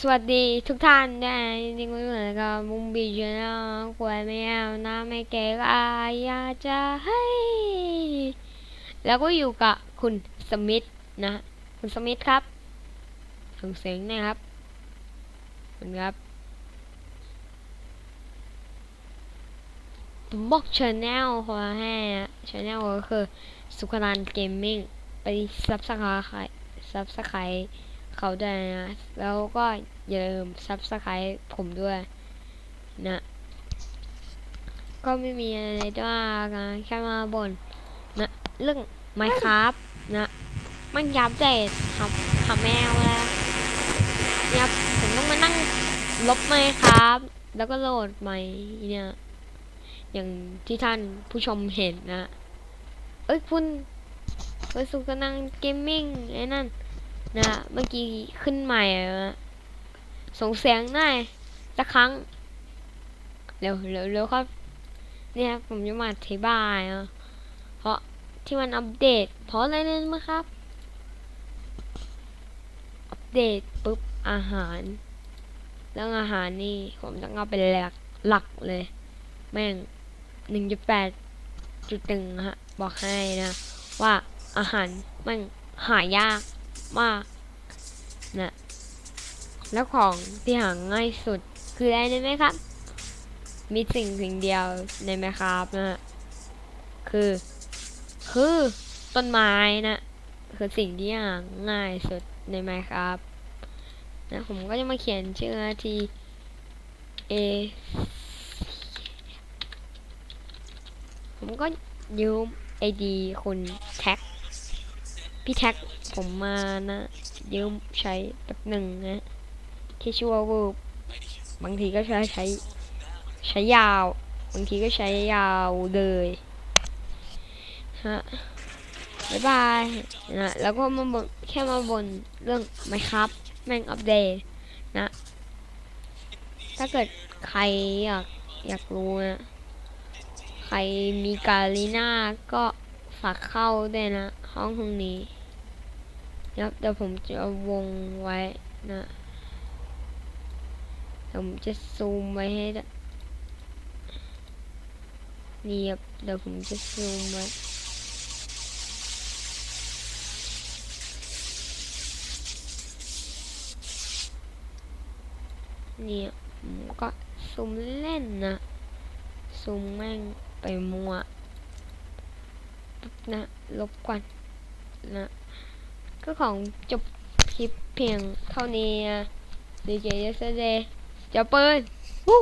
สวัสดีทุกท่านได้นี่ก็เหมือนกับมุมบีชนะกวยไม่เอานะไม่เก๋ก็อยากจะให้แล้วก็อยู่กับคุณสมิธนะ คุณสมิธครับส่งเสียงนะครับขอบคุณครับผมบอกชแนลขอให้ชแนลก็คือสุขนันเกมมิ่งไปซับสไครต์ซับสไครต์ เขาด้วยนะ แล้วก็อย่าลืมซับสไครต์ผมด้วยนะ ก็ไม่มีอะไรมากนะแค่มาบนนะ เรื่อง Minecraft นะ มันยับใจทำทำแมวแล้วยับผมต้องมานั่งลบ Minecraft แล้วก็โหลดใหม่เนี่ย อย่างที่ท่านผู้ชมเห็นนะ เอ้ยคุณเอ้ยสุกนังเกมมิ่งไอ้นั่น นะเมื่อกี้ขึ้นใหม่ส่งเสียงหน่อยสักครั้ง เร็วเร็วเร็วครับ เนี่ยผมจะมาอธิบายนะเพราะที่มันอัปเดต เพราะอะไรเนี่ยมั้งครับ อัปเดตปุ๊บอาหาร เรื่องอาหารนี่ผมต้องเอาเป็นหลักหลักเลย แม่งหนึ่งจุดแปดจุดหนึ่งฮะ บอกให้นะ ว่าอาหารม่งหายาก มากนะแล้วของที่หาง่ายสุดคืออะไรรู้ไหมครับ มีสิ่งสิ่งเดียวในไหมครับนะฮะคือ คือต้นไม้นะคือสิ่งที่หาง่ายสุดในไหมครับนะผมก็จะมาเขียนชื่อที A ผมก็ยืมไอดีคุณแท็ก พี่แท็กผมมานะยืมใช้แป๊บหนึ่งนะที่ชื่อว่าวูบบางทีก็ใช้ใช้ ใช้ยาว บางทีก็ใช้ยาวเลยฮะบายบายนะแล้วก็มาบนแค่มาบนเรื่องไมครับแม่งอัปเดตนะ ถ้าเกิดใครอยากอยากรู้นะใครมีกาลีน่าก็ฝากเข้าด้วยนะ ห้องตรงนี้ ครับเดี๋ยวผมจะเอาวงไว้นะเดี๋ยวผมจะซูมไว้ให้นี่ครับเดี๋ยวผมจะซูมไว้เนี่ยผมก็ซูมเล่นนะซูมแม่งไปมัวปุ๊บนะลบก่อนนะ ก็ของจบคลิปเพียงเท่านี้ดีเจเยสเดย์จะเปิดวู้